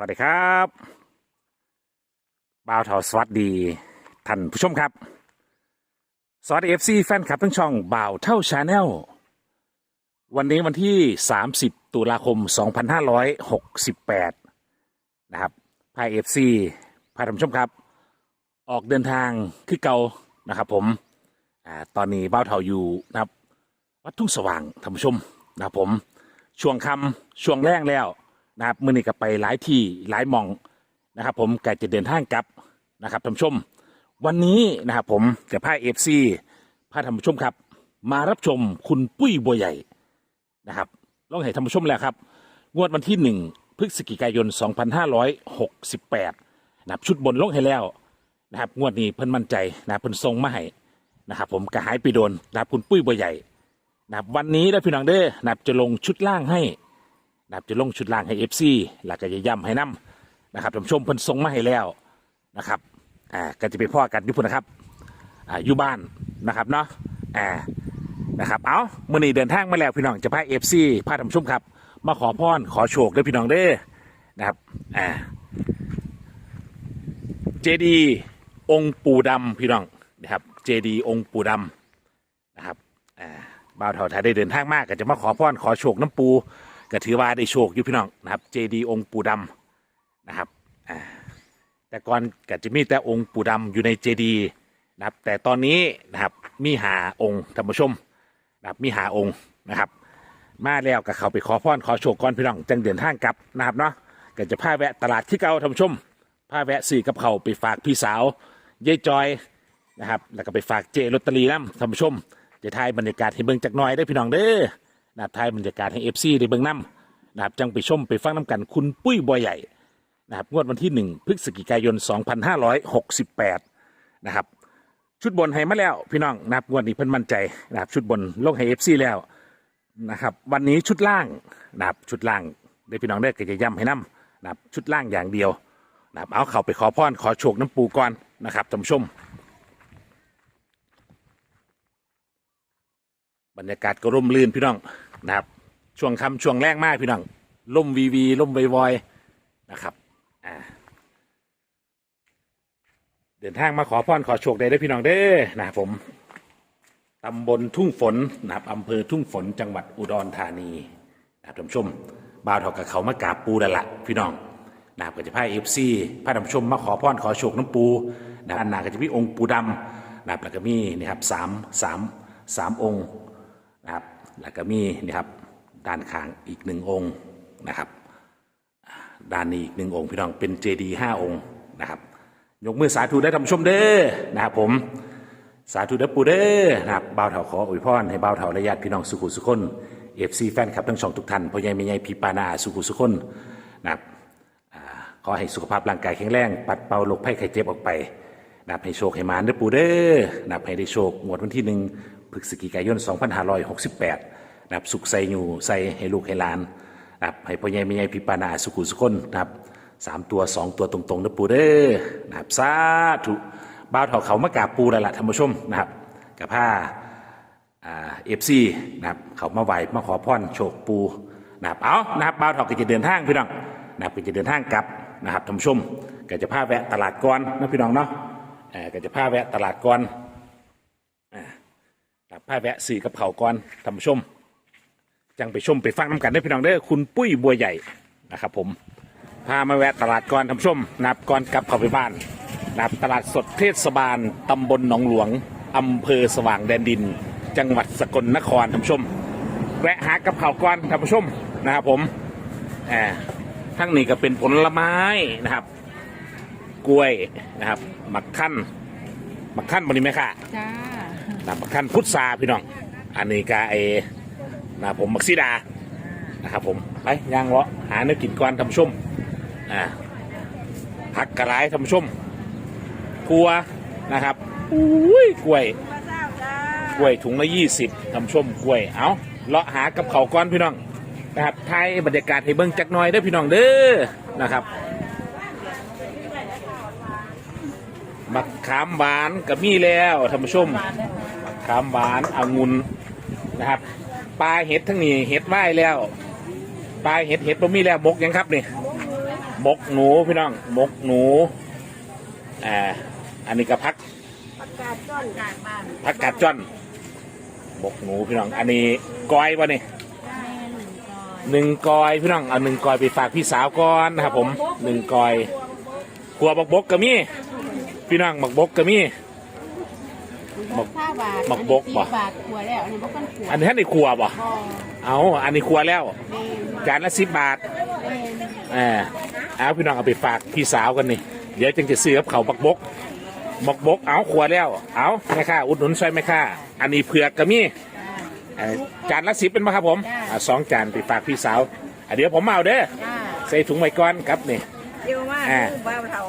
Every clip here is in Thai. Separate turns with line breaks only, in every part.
สวัสดีครับบ่าวเทาสวัสดีท่านผู้ชมครับ สวัสดีเอฟซีแฟนคลับทั้งช่องบ่าวเท่าชาแนลวันนี้วันที่ 30 ตุลาคม 2568 นะครับพายเอฟซีพาท่านผู้ชมครับ ออกเดินทางคือเก่านะครับผมอ่าตอนนี้บ่าวเท่าอยู่นะครับ วัดทุ่งสว่างท่านผู้ชมนะครับผมช่วงคำช่วงแรกแล้ว นะครับมื่อนี้ก็ไปหลายที่หลายหมองนะครับ ผมไก่จะเดินทางกลับนะครับท่านผู้ชม วันนี้นะครับผมจะพาเอฟซีพาท่านผู้ชมครับ มารับชมคุณปุ้ยบัวใหญ่นะครับลองให้ท่านผู้ชมแล้วครับ งวดวันที่หนึ่งพฤศจิกายน 2568นะครับชุดบนลงให้แล้วนะครับงวดนี้เพิ่นมั่นใจนะเพิ่นทรงมาให้นะครับผมกระหายไปโดนนะครับคุณปุ้ยบัวใหญ่นะครับวันนี้ได้พี่น้องเด้อนะครับจะลงชุดล่างให้ นะครับจะลงชุดล่างให้เอฟซีแล้วก็จะย้ำให้น้ำนะครับท่านผู้ชมเพิ่นส่งมาให้แล้วนะครับอ่าก็จะไปพ่อกันที่พุ่นนะครับอ่าอยู่บ้านนะครับเนาะอ่านะครับเอาเมื่อนี้เดินทางมาแล้วพี่น้องจะพาเอฟซีพาท่านผู้ชมครับ มาขอพรขอโชคด้วยพี่น้องเด้อนะครับอ่าเจดีองค์ปู่ดำพี่น้องนะครับเจดีองค์ปู่ดำนะครับอ่าบ่าวเถาไทยได้เดินทางมากก็จะมาขอพรขอโชคน้ำปู ก็ถือว่าได้โชคอยู่พี่น้องนะครับ เจดีองค์ปู่ดำนะครับอ่าแต่ก่อนก็จะมีแต่องค์ปู่ดำอยู่ในเจดีนะครับ แต่ตอนนี้นะครับมีหาองค์ท่านผู้ชมนะครับมีหาองค์นะครับ มาแล้วก็เขาไปขอพรขอโชคก่อนพี่น้องจังเดินทางกลับนะครับเนาะก็จะพาแวะตลาดที่เก่าท่านผู้ชมพาแวะซื้อกับเขาไปฝากพี่สาวยายจอยนะครับ แล้วก็ไปฝากเจลอตเตอรี่น้ำท่านผู้ชมจะถ่ายบรรยากาศให้เบิ่งจักหน่อยได้พี่น้องเด้อ นะครับถ่ายบรรยากาศให้เอฟซีได้เบิ่งน้ำนะครับจังไปชมไปฟังน้ำกันคุณปุ้ยบัวใหญ่นะครับงวดวันที่ 1 พฤศจิกายน 2568 นะครับ ชุดบนให้มาแล้วพี่น้องนะครับงวดนี้เพิ่นมั่นใจนะครับชุดบนลงให้เอฟซีแล้วนะครับวันนี้ชุดล่างนะครับชุดล่างได้พี่น้องได้อก็จะย้ำให้น้ำนะครับชุดล่างอย่างเดียวนะครับเอาเข้าไปขอพรขอโชคน้ำปูก่อนนะครับท่านผู้ชม บรรยากาศก็ร่มรื่นพี่น้อง นะครับ ช่วงคำช่วงแรกมากพี่น้องล่มวีวีล่มวอยๆนะครับอ่าเดินทางมาขอพรขอโชคได้ได้อพี่น้องเด้อนะครับผมตำบลทุ่งฝนนะครับอำเภอทุ่งฝนจังหวัดอุดรธานีนะครับท่านผู้ชมบ่าวเถากับเขามากราบปูแล้วละพี่น้องนะครับก็จะพาเอฟซีพาท่านผู้ชมมาขอพรขอโชคน้ำปูนะครับอันหนาก็จะมีองค์ปูดำนะครับแล้วก็มีนี่ครับสามสามสามองค์นะครับ แล้วก็มีนี่ครับด้านข้างอีกหนึ่งองค์นะครับอ่าด้านนี้อีกหนึ่งองค์พี่น้องเป็นเจดีห้าองค์นะครับยกมือสาธุได้ทำชมเด้อนะครับผมสาธุเด้อปูเด้อนะครับบ่าวเถาขออวยพรให้บ่าวเถาและญาติพี่น้องสุขุสุคนเอฟซีแฟนคลับทั้งสองทุกท่านพ่อใหญ่แม่ใหญ่พี่ปานาสุขุสุคนนะครับขอให้สุขภาพร่างกายแข็งแรงปัดเป่าโรคภัยไข้เจ็บออกไปนับให้โชคให้มานเด้อปูเด้อนับให้ได้โชคงวดวันที่หนึ่ง ฤศจิกายน 2568นับสุขใส่อยู่ใส่ให้ลูกให้หลานนับให้พ่อใหญ่แม่ใหญ่พิปานาสุขุสุคนนับสามตัวสองตัวตรงๆเด้อปูเด้อนับสาธุบ่าวเถาเขามากราบปูแล้วล่ะท่านผู้ชมนะครับกับผ้าเอฟซีนะครับเขามาไหวมาขอพรโชคปูนะครับเอานะครับบ่าวเถาก็จะเดินทางพี่น้องนะครับก็จะเดินทางกลับนะครับท่านผู้ชมก็จะพาแวะตลาดก่อนนะพี่น้องเนาะก็จะพาแวะตลาดก่อน ครับพาแวะสื่อกับเขาก่อนท่านผู้ชม จังไปชมไปฟังน้ำกันได้พี่น้องเด้อคุณปุ้ยบัวใหญ่นะครับ ผมพามาแวะตลาดก่อนท่านผู้ชมนับก่อนกลับเข้าไปบ้านนับตลาดสดเทศบาลตำบลหนองหลวงอำเภอสว่างแดนดิน จังหวัดสกลนครท่านผู้ชมแวะหากับเขาก่อนท่านผู้ชมนะครับผมแอบทั้งนี้ก็เป็นผลไม้นะครับ กล้วยนะครับหมักขั้นหมักขั้นบริไหมค่ะ
จ้า
นะหมักขั้นพุทราพี่น้อง อันนี้ก็ไอนะผมมักซิดานะครับผมไปย่างเลาะหาเนื้อกินก่อนทำชุ่มอ่าผักกระไรทำชุ่มกลัวนะครับอุ้ยกล้วยกล้วยถุงละยี่สิบทำชุ่มกล้วยเอาเลาะหากับเขาก้อนพี่น้องนะครับไทยบรรยากาศให้เบิ่งจักหน่อยเด้อพี่น้องเด้อนะครับมักขามหวานกับมีแล้วท่านผู้ชม ขามหวานองุ่นนะครับปลาเห็ดทั้งนี้เห็ดไหว้แล้วปลาเห็ดเห็ดบ่มีแล้วบกยังครับนี่หมกหนูพี่น้องหมกหนูอ่าอันนี้ก็พัก
ประกาศจ้อนกาศบ้าน
พักกาดจ้อนหมกหนูพี่น้อง อันนี้กอยวะนี่
แม่หนึ่งก่อน
หนึ่งกอยพี่น้องเอาหนึ่งกอยไปฝากพี่สาวก่อนนะครับผมหนึ่งกอยขัวบักบกก็มีพี่น้องบักบกก็มี
หกห้าบาท
หมักบกบ่
อันนี้สิบบาทขัวแล้วอันนี้บกกันขัว
อันนี้ท่านในครัวบ่
บ่
เอาอันนี้ครัวแล้ว
แม่น
จานละสิบบาท
แม่น
เออเอาพี่น้องเอาไปฝากพี่สาวกันนี่ เดี๋ยวจึงจะซื้อกับเขาวบักบกบักบก เอาครัวแล้ว เอาแม่ค่าอุดหนุนช่วยแม่ค่าอันนี้เผือกก็มีเอ่อจานละสิบเป็นไหมครับผมอะสองจานไปฝากพี่สาวอะเดี๋ยวผมมาเอาเด้อ
จ้า
ใส่ถุงไว้ก่อนครับนี่
เดี๋ยวว่า
อ่า
ลูกบ้าวเท่า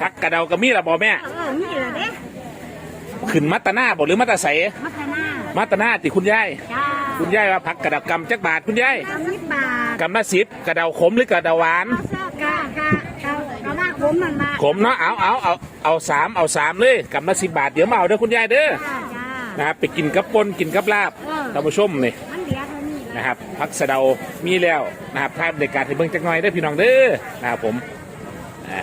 พักกระเดาก็มีละบอแม่
เออมีเหรอเด้
ขึ้นมัตตนาบ่หรือมัตตาใส
มัทนา
มัตตนาติคุณยาย
จ้า
คุณยายว่าพักกระเดากำจักบาทคุณยาย
สามสิบบาท
กำละสิบกระเดาขมหรือกระเดาหวาน
เสื้อกากาเอาเอาหน้าขมมันมา
ขมเนาะเอาเอาเอาเอาสามเอาสามเลยกำละสิบบาทเดี๋ยวมาเอาเด้อคุณยายเด้อ
จ้าจ้า
นะครับไปกินกับปนกินกับลาบ
เออ
ท่านผู้ชมนี่
มันเหลือเท่านี้เลย
นะครับพักสะเดามีแล้วนะครับภาพในการให้เบิ่งจักหน่อยได้อพี่น้องเด้อนะครับผมอะ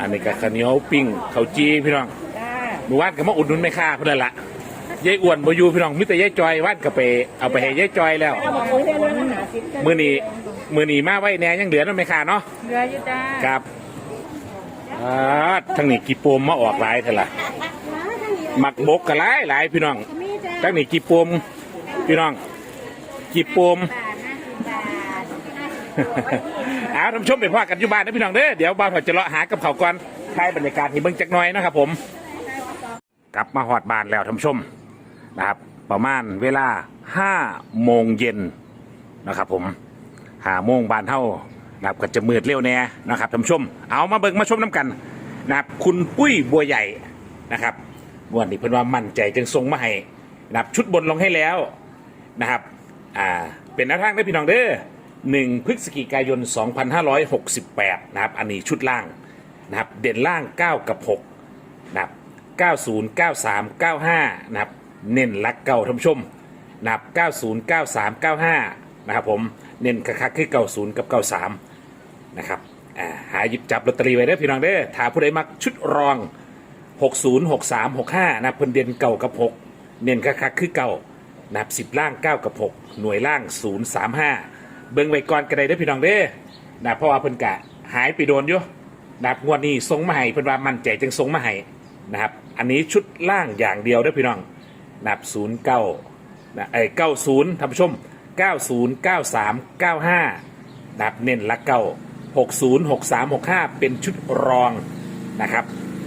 อันนี้ก็ข้าวเหนียวปิ้งข้าวจีพี่น้อง
จ้า
เมื่อวานก็มาอุดหนุนแม่ค้าเพื่อนนละยายอ้วนบ่อยู่พี่น้องมิแต่ยายจอยว่านก็ไปเอาไปให้ยายจอยแล้ว
เอาบอกโอ้ยได้เลยมันหาสิบจ้า
มื้อนี้มื้อนี้มาไว้แหน่ยังเหลือเนาะแม่ค้าเนาะ
เหลืออยู่จ้า
ครับอ่าทั้งนี้กี่ปมมาออกหลายเท่าล่ะหมักบกก็หลายหลายพี่น้อง
มีจ้า
ทั้งนี้กี่ปมพี่น้องกี่ปม
บาทห้าสิบบาท
เอาท่านผู้ชมไปพากันอยู่บ้านนะพี่น้องเด้อเดี๋ยวบ้านเราจะเลาะหากับเขาวก่อนถ่ายบรรยากาศให้เบิ่งจักหน่อยนะครับผม กลับมาหอดบ้านแล้วท่านผู้ชมนะครับ ประมาณเวลา5โมงเย็นนะครับ ผมหาโมงบานเท่านะครับก็จะมืดเร็วแน่นะครับท่านผู้ชม เอามาเบิ่งมาชมน้ำกันนะครับคุณปุ้ยบัวใหญ่นะครับวันนี้เพิ่นว่ามั่นใจจึงส่งมาให้นะครับชุดบนลงให้แล้วนะครับ อ่า เป็นแนวทางได้อพี่น้องเด้อ หนึ่งพฤศจิกายน 2568 นะครับ อันนี้ชุดล่างนะครับ เด่นล่าง 9 กับ 6 นะครับ 90 93 95 นะครับ เน้นลักเก่าท่านผู้ชมนะครับ 90 93 95 นะครับผม เน้นคักๆคือ 90 กับ 93 นะครับหาหยิบจับลอตเตอรี่ไว้เด้พี่น้องเด้อถ้าผู้ใดมักชุดรอง 60 63 65 นะเพิ่นเด่นเก่ากับ 6 เน้นคักๆคือเก่านะครับ10 ล่าง 9 กับ 6 หน่วยล่าง 035 เบิ่งไว้ก่อนก็ได้เด้อพี่น้องเด้อนะเพราะว่าเพิ่นกะหายไปโดนอยู่นะครับงวดนี้ส่งมาให้เพิ่นว่ามั่นใจจึงส่งมาให้นะครับ อันนี้ชุดล่างอย่างเดียวเด้อพี่น้องนะครับ09นะเอ้ย90ท่านผู้ชม90 93 95นะครับเน้นละเก้า60 63 65เป็นชุดรองนะครับ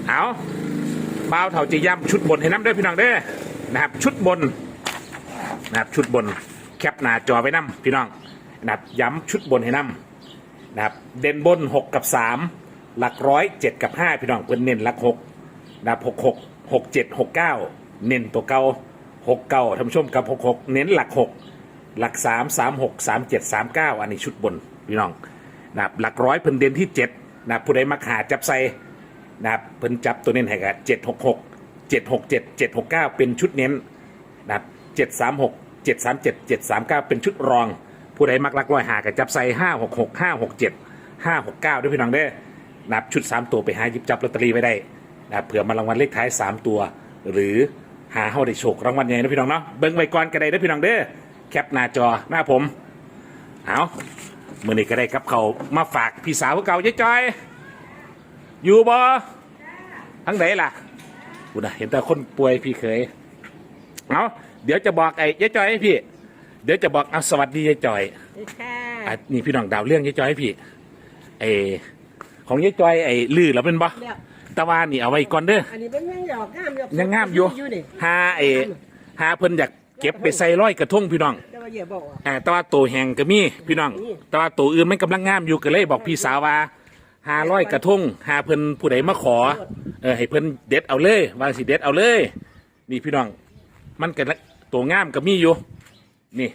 เอาบ่าวเถาจะย้ำชุดบนให้น้ำเด้อพี่น้องเด้อนะครับชุดบนนะครับชุดบนแคปหน้าจอไว้นํพี่น้อง นะครับย้ำชุดบนให้นํนะครับเด่นบน 6 กับ 3 หลักร้อยเจ็ดกับ 5 พี่น้องเพิ่นเน้นหลัก6นะครับ6 6 6 7 6 9 เน้นตัวเก่า6เก่าท่านผู้ชมกับ 6 6 เน้นหลัก 6 หลัก 3 3 6 3 7 3 9 อันนี้ชุดบนพี่น้องนะครับหลักร้อยเพิ่นเด่นที่7นะครับผู้ใดมาหาจับใส่นะครับเพิ่นจับตัวเน้นให้กับ7 6 6 7 6 7 7 6 9 เป็นชุดเน้นนะครับเจ็ดสามหกเจ็ดสามเจ็ดเจ็ดสามเก้าเป็นชุดรอง ผู้ใดมักลักลอยหากับจับใส่ห้าหกหกห้าหกเจ็ดห้าหกเก้าด้วยพี่น้องเด้อนับชุดสามตัวไปหาหยิบจับลอตเตอรี่ไว้ได้นะเผื่อมารางวัลเลขท้ายสามตัว หรือหาเฮาได้โชครางวัลใหญ่นะพี่น้องเนาะเบิ้งไว้ก่อนก็ได้เด้อพี่น้องเด้อแคปหน้าจอหน้าผมเอาเมื่อนี้ก็ได้ครับเขามาฝากพี่สาวเก่ายายจอย อยู่บ่ทั้งไหนล่ะกูนะเห็นแต่คนป่วยพี่เคยเอาเดี๋ยวจะบอกไอ้ยายจอยให้พี่ เดี๋ยวจะบอกเอาสวัสดียายจอย
ค่ะ
อะนี่พี่น้องดาวเรื่องยายจอยให้พี่ไอ้ของยายจอยไอ้ลือแล้วเป็นบ่
เดี๋ยว
แตะวานี่เอาไว้ก่อนเด้อ
อันนี้เป็นยังหยอกงามหยอก
ยังงามอยู่
อยู่นี่
หาไอ้หาเพิ่นอยากเก็บไปใส่ร้อยกระทงพี่น้อง
แต่ว่าอย่าบอกว่า
อ่าแต่ว่าตัวแหงก็มีพี่น้องแต่ว่าตัวอื่นมันกำลังงามอยู่ก็เลยบอกพี่สาวว่าหาร้อยกระทงหาเพิ่นผู้ใดมาขอเออให้เพิ่นเด็ดเอาเลยว่าสิเด็ดเอาเลย นี่พี่น้อง มันก็ตัวงามก็มีอยู่ นี่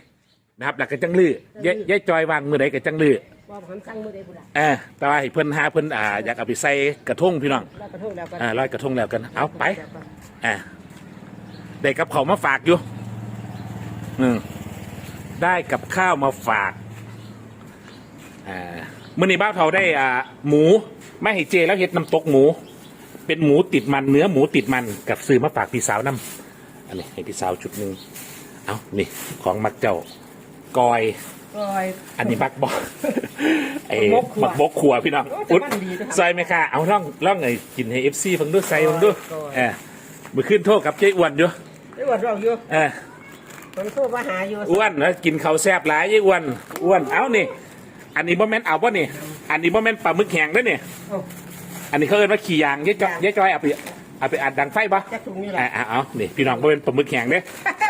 นะครับแล้วก็จังลือยายยายจอยวางมือใดก็จังลือ
ว่าผมสั่งมือได้ผู้ใด
เออแต่ว่าให้เพิ่นหาเพิ่นอ่าอยากเอาไปใส่กระทงพี่น้อง
แล้วกระทงแล้วกัน
อ่าร้อยกระทงแล้วกันเอาไปอ่าได้กับเขาวมาฝากอยู่อืมได้กับข้าวมาฝากอ่ามื่อนี้บ้าวเทาได้อ่าหมูไม่ให้เจแล้วเฮ็ดน้ำตกหมู เป็นหมูติดมันเนื้อหมูติดมันกับซื้อมาฝากพี่สาวน้ำอันนี้ให้พี่สาวชุดหนึ่ง เอานี่ของมักเจ้ากอย
กอย
อันนี้มักบอกไอ้
มักบกขัว
มักบกขัวพี่น้อง
โอ้แต่
อุ๊ด
มันดีด้วยครับ
ใส่ไหมค่ะเอาล่องล่องไอ้กินให้เอฟซีฟังด้วยใส่ฟังด้วย
กอย
เออมือขึ้นโทษกับเจ๊อ้วนอยู่
ได้หวัดเราอยู่
เออ
คนโทรมาหาอยู่
อ้วนแล้วกินข้าวแซ่บหลายยี่อ้วนอ้วนเอานี่ อันนี้บ่แม่นเอาป่ะนี่ อันนี้บ่แม่นปลาหมึกแห้งเด้วยนี่
โอ้
อันนี้เขาเอิ้นว่าขี่ยางยายจอยยายจอยเอาไป เอาไปอัดดังไฟปะ
จะถุงนี่แห
อ่า
ละ
อ่าเอานี่พี่น้องบ่เป็นปลาหมึกแห้งเด้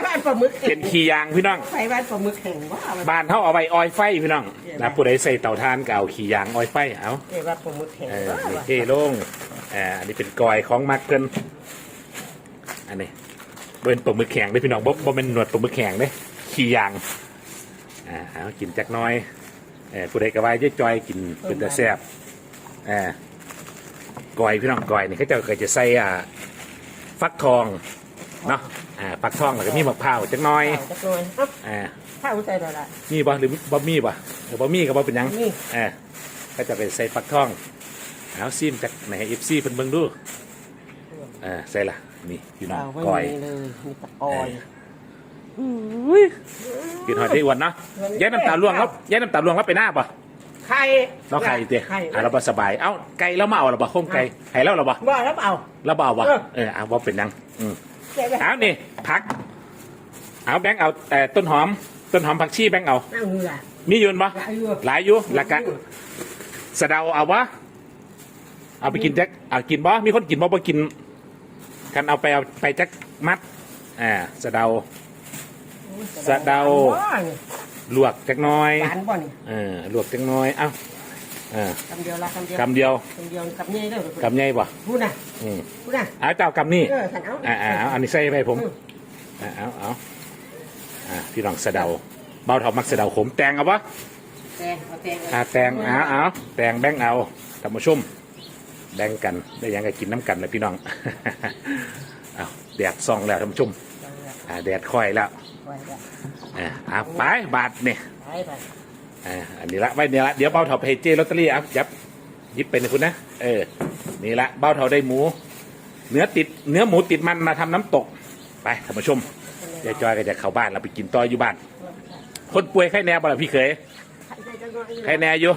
บ้านปลาหมึก
เป็นขี่ยางพี่น้อง
ไปบ้านปลาหมึกแข่งว่ามัน
บ้านเขาเอาไว้ออยไฟพี่น้องนะผู้ใดใส่เตาถ่านก็เอาขี่ยางออยไฟเอา
เรียกว่าปลาหมึกแข่ง
เออ
ว่า
นี่
ว่ะ
เท่ลงอ่าอันนี้เป็นกอยของมักเกินอันนี้บ่เป็นปลาหมึกแข็งเด้พี่น้องบ่บ่เป็นหนวดปลาหมึกแข็งเด้ขี่ยางอ่าเอากินจักหน้อยเออผู้ใดก็ว่าเจ๊จอยกินเป็นตาแซ่บอ่า กอยพี่น้องกอยนี่เขาเจะเคยจะใส่อ่าฟักทองเนาะอ่าฟักทองแล้วก็มีมะพร้าวจักหน้อย
เอาจักหน่อยเอ้า
อ่า
ข้าวใส่ได้ละ
มีบ่หรือบ่มีบ่หรือบ่มีก็บ่เป็นหยัง
มี
เอ่าก็จะไปใส่ฟักทองเอาซิมจากไหนเอฟซีเพิ่นเบิ่งดูเอ่าใส่ละนี่พี่น้อง
เอาไว้
ก้อย
นี่เลยมีตะกอย
กินหอยได้อ้วนเนาะย้ายน้ำตาล่วงครับย้ายน้ำตาล่วงครับไปหน้าป่ะ
ไข่
เนาะไข่เตี้ย
ไข่
อะเราบ่สบาย เอ้าไก่แล้วมาเอาหรอบ่โค้งไก่ไข่แล้วหรอบ่
ว่าแล้วเอา
แล้วบ่เอาบ่
เออ
เออเอาบ่เป็นหยังอืม
เจ๊ไป
เอานี่ผัก เอาแบงค์เอาเอ่อต้นหอม ต้นหอมผักชีแบงค์เอา
นั่งเหงื่อ
มีอยืนบ่
หลายอยู่
หลายอยู่แล้วก็สะเดาเอาวะเอาไปกินแจ็คเอากินบ่มีคนกินบ่บ่กินกันเอาไปเอาไปแจ็คมัดอ่าสะเดาสะเดา
บ้นี่
ลวกจักหน้อย
หวานบ่นี่
เออลวกจักหน้อยเอ้าเออ
คำเดียวละคำเดียว
กำเดียว
คำเดียวคำนี้เด้อกำ
ใหญ่บ่
พูดนะ
อืม
พูดนะ
เอาเจ้ากำนี่
เออฉันเอา
อ่าอ่าเอาอันนี้ใส่ไปผม
อืม
อ่าเอาเอาอ่าพี่น้องสะเดาเบาเท่ามักสะเดาขมแตงเอาปะ
แตงเอาแตง
อ่าแตงเอาเอาแตงแบ่งเอาท่านผู้ชมแบ่งกันได้หยังก็กินน้ำกันเลยพี่น้องเอาแดดซองแล้วท่านผู้ชมอ่าแดดค่อยแล้ว
ไว้ละ
อ่าเอาไปบาทเนี่ย
ไปไป
อ่าอันนี้ละไว้เนี่ยละเดี๋ยวเบ้าเถาไปให้เจลอตเตอรี่เอายับหยิบไปนะคุณนะเออนี่ละเบ้าเถาได้หมู เนื้อติดเนื้อหมูติดมันมาทำน้ำตก ไปท่านผู้ชมยายจอยก็จะเข้าบ้านเราไปกินต่ออยู่บ้าน คนป่วยไข้แน่บ่ล่ะพี่เคย
ใครใส่จังหวะนี้
ไข้แน่อยู่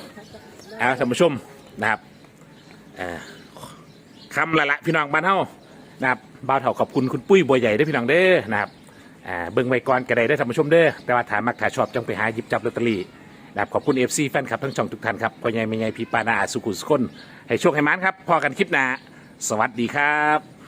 เอาท่านผู้ชมนะครับอ่าคำละละพี่น้องบ้านเฮานะครับบ่าวเถาขอบคุณคุณปุ้ยบัวใหญ่ด้วยพี่น้องเด้อนะครับ อ่าเบิ่งไว้ก่อนก็ได้ได้อท่านผู้ชมเด้อแต่ว่าถามมักถ่ายชอบจังไปหาหยิบจับลอตเตอรี่นะครับขอบคุณเอฟซีแฟนคลับทั้งช่องทุกท่านครับพ่อใหญ่แม่ใหญ่พี่ปานาอาสุกุสคนให้โชคให้มานครับพอกันคลิปหน้าสวัสดีครับ